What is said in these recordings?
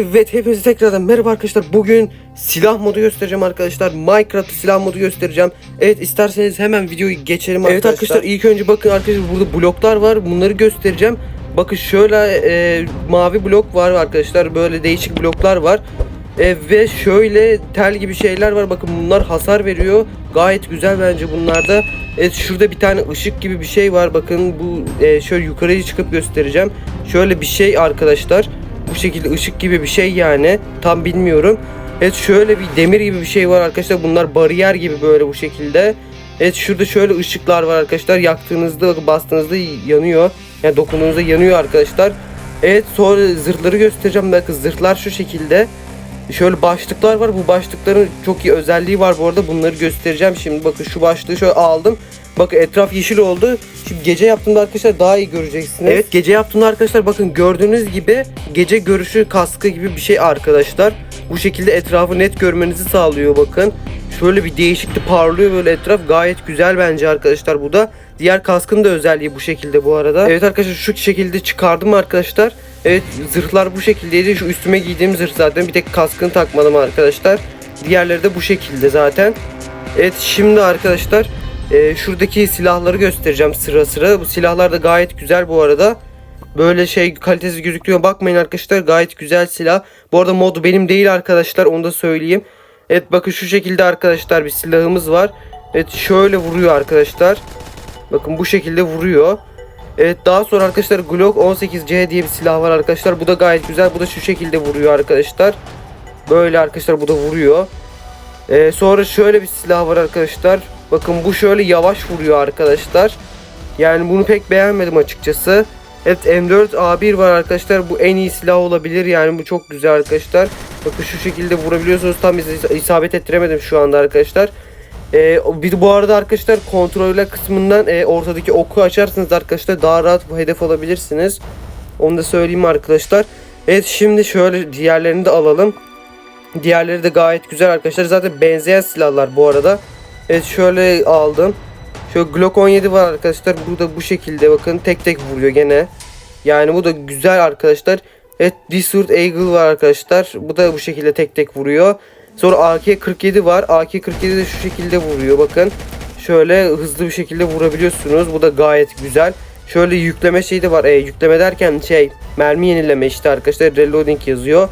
Evet hepinize tekrardan merhaba arkadaşlar. Bugün silah modu göstereceğim arkadaşlar. Minecraft'ta silah modu göstereceğim. Evet isterseniz hemen videoyu geçelim arkadaşlar. Evet arkadaşlar ilk önce bakın arkadaşlar burada bloklar var. Bunları göstereceğim. Bakın şöyle e, mavi blok var arkadaşlar. Böyle değişik bloklar var. E, ve şöyle tel gibi şeyler var. Bakın bunlar hasar veriyor. Gayet güzel bence bunlarda. Evet şurada bir tane ışık gibi bir şey var. Bakın bu e, şöyle yukarıya çıkıp göstereceğim. Şöyle bir şey arkadaşlar. Bu şekilde ışık gibi bir şey yani. Tam bilmiyorum. Evet şöyle bir demir gibi bir şey var arkadaşlar. Bunlar bariyer gibi böyle bu şekilde. Evet şurada şöyle ışıklar var arkadaşlar. Yaktığınızda bastığınızda yanıyor. Yani dokunduğunuzda yanıyor arkadaşlar. Evet sonra zırhları göstereceğim. Bakın zırhlar şu şekilde. Şöyle başlıklar var. Bu başlıkların çok iyi özelliği var bu arada. Bunları göstereceğim şimdi. Bakın şu başlığı şöyle aldım. Bakın etraf yeşil oldu. Şimdi gece yaptığımda arkadaşlar daha iyi göreceksiniz. Evet gece yaptığımda arkadaşlar bakın gördüğünüz gibi gece görüşü kaskı gibi bir şey arkadaşlar. Bu şekilde etrafı net görmenizi sağlıyor bakın. Şöyle bir değişikli parlıyor böyle etraf. Gayet güzel bence arkadaşlar bu da. Diğer kaskın da özelliği bu şekilde bu arada. Evet arkadaşlar şu şekilde çıkardım arkadaşlar. Evet zırhlar bu şekildeydi. Şu üstüme giydiğim zırh zaten. Bir tek kaskını takmadım arkadaşlar. Diğerleri de bu şekilde zaten. Evet şimdi arkadaşlar e, şuradaki silahları göstereceğim sıra sıra. Bu silahlar da gayet güzel bu arada. Böyle şey kalitesi gözüküyor. Bakmayın arkadaşlar gayet güzel silah. Bu arada modu benim değil arkadaşlar onu da söyleyeyim. Evet bakın şu şekilde arkadaşlar bir silahımız var. Evet şöyle vuruyor arkadaşlar. Bakın bu şekilde vuruyor. Evet daha sonra arkadaşlar Glock 18C diye bir silah var arkadaşlar. Bu da gayet güzel. Bu da şu şekilde vuruyor arkadaşlar. Böyle arkadaşlar bu da vuruyor. Ee, sonra şöyle bir silah var arkadaşlar. Bakın bu şöyle yavaş vuruyor arkadaşlar. Yani bunu pek beğenmedim açıkçası. Evet M4A1 var arkadaşlar. Bu en iyi silah olabilir. Yani bu çok güzel arkadaşlar. Bakın şu şekilde vurabiliyorsunuz. Tam is- isabet ettiremedim şu anda arkadaşlar. Ee, bir bu arada arkadaşlar kontroller kısmından e, ortadaki oku açarsınız arkadaşlar daha rahat bu hedef alabilirsiniz. Onu da söyleyeyim arkadaşlar. Evet şimdi şöyle diğerlerini de alalım. Diğerleri de gayet güzel arkadaşlar. Zaten benzeyen silahlar bu arada. Evet şöyle aldım. Şöyle Glock 17 var arkadaşlar. Bu da bu şekilde bakın tek tek vuruyor gene. Yani bu da güzel arkadaşlar. Evet Desert Eagle var arkadaşlar. Bu da bu şekilde tek tek vuruyor. Sonra AK-47 var. AK-47 de şu şekilde vuruyor bakın. Şöyle hızlı bir şekilde vurabiliyorsunuz. Bu da gayet güzel. Şöyle yükleme şeyi de var. E, yükleme derken şey mermi yenileme işte arkadaşlar. Reloading yazıyor.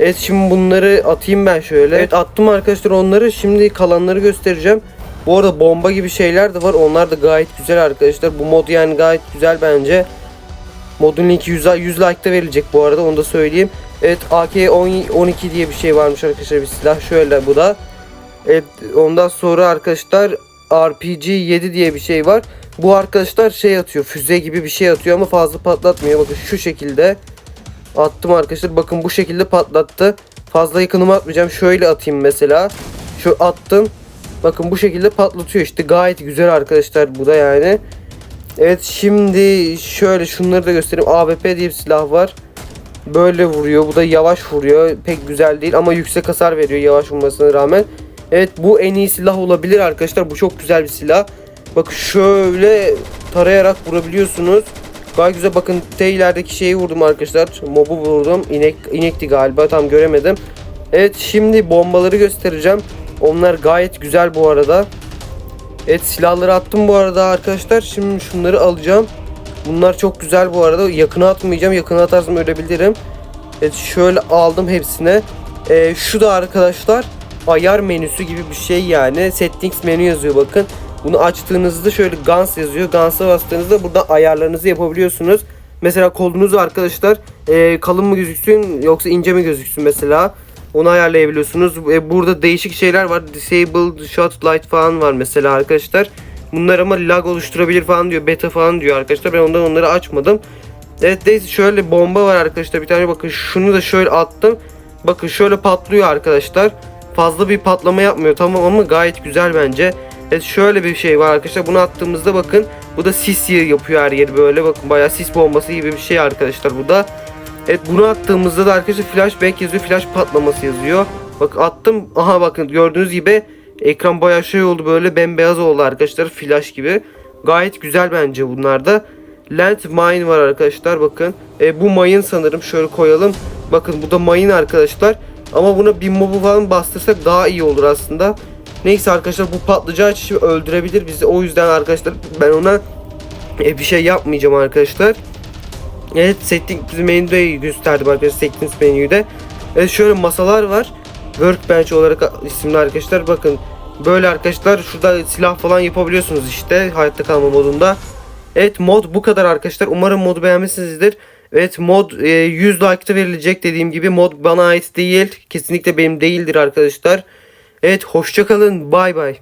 Evet şimdi bunları atayım ben şöyle. Evet attım arkadaşlar onları. Şimdi kalanları göstereceğim. Bu arada bomba gibi şeyler de var. Onlar da gayet güzel arkadaşlar. Bu mod yani gayet güzel bence. Modun linki 100, 100 like'da verilecek bu arada onu da söyleyeyim. Evet AK-12 diye bir şey varmış arkadaşlar bir silah. Şöyle bu da. Evet ondan sonra arkadaşlar RPG-7 diye bir şey var. Bu arkadaşlar şey atıyor füze gibi bir şey atıyor ama fazla patlatmıyor. Bakın şu şekilde attım arkadaşlar. Bakın bu şekilde patlattı. Fazla yakınıma atmayacağım. Şöyle atayım mesela. Şu attım. Bakın bu şekilde patlatıyor işte. Gayet güzel arkadaşlar bu da yani. Evet şimdi şöyle şunları da göstereyim. AWP diye bir silah var. Böyle vuruyor. Bu da yavaş vuruyor. Pek güzel değil ama yüksek hasar veriyor yavaş vurmasına rağmen. Evet bu en iyi silah olabilir arkadaşlar. Bu çok güzel bir silah. Bak şöyle tarayarak vurabiliyorsunuz. Gayet güzel bakın T ilerideki şeyi vurdum arkadaşlar. Mobu vurdum. İnek, inekti galiba tam göremedim. Evet şimdi bombaları göstereceğim. Onlar gayet güzel bu arada. Evet silahları attım bu arada arkadaşlar. Şimdi şunları alacağım. Bunlar çok güzel bu arada. Yakına atmayacağım. Yakına atarsam ölebilirim. Evet şöyle aldım hepsine. Ee, şu da arkadaşlar ayar menüsü gibi bir şey yani. Settings menü yazıyor bakın. Bunu açtığınızda şöyle Guns yazıyor. Guns'a bastığınızda burada ayarlarınızı yapabiliyorsunuz. Mesela kolunuz arkadaşlar e, kalın mı gözüksün yoksa ince mi gözüksün mesela. Onu ayarlayabiliyorsunuz. E, burada değişik şeyler var. Disabled shot light falan var mesela arkadaşlar. Bunlar ama lag oluşturabilir falan diyor. Beta falan diyor arkadaşlar. Ben ondan onları açmadım. Evet neyse şöyle bomba var arkadaşlar. Bir tane bakın şunu da şöyle attım. Bakın şöyle patlıyor arkadaşlar. Fazla bir patlama yapmıyor tamam ama gayet güzel bence. Evet şöyle bir şey var arkadaşlar. Bunu attığımızda bakın. Bu da sis yapıyor her yeri böyle. Bakın bayağı sis bombası gibi bir şey arkadaşlar bu da. Evet bunu attığımızda da arkadaşlar flashback yazıyor. Flash patlaması yazıyor. Bak attım. Aha bakın gördüğünüz gibi ekran bayağı şey oldu böyle bembeyaz oldu arkadaşlar. Flash gibi. Gayet güzel bence bunlar da. Land Mine var arkadaşlar bakın. E, bu mayın sanırım şöyle koyalım. Bakın bu da mayın arkadaşlar. Ama buna bir mobu falan bastırsak daha iyi olur aslında. Neyse arkadaşlar bu patlayacağı için öldürebilir bizi. O yüzden arkadaşlar ben ona e, bir şey yapmayacağım arkadaşlar. Evet settings menüde gösterdim arkadaşlar settings menüde. Evet şöyle masalar var. Workbench olarak isimli arkadaşlar bakın. Böyle arkadaşlar şurada silah falan yapabiliyorsunuz işte hayatta kalma modunda. Evet mod bu kadar arkadaşlar. Umarım modu beğenmişsinizdir. Evet mod e, 100 like'ta verilecek dediğim gibi mod bana ait değil. Kesinlikle benim değildir arkadaşlar. Evet hoşçakalın. Bay bay.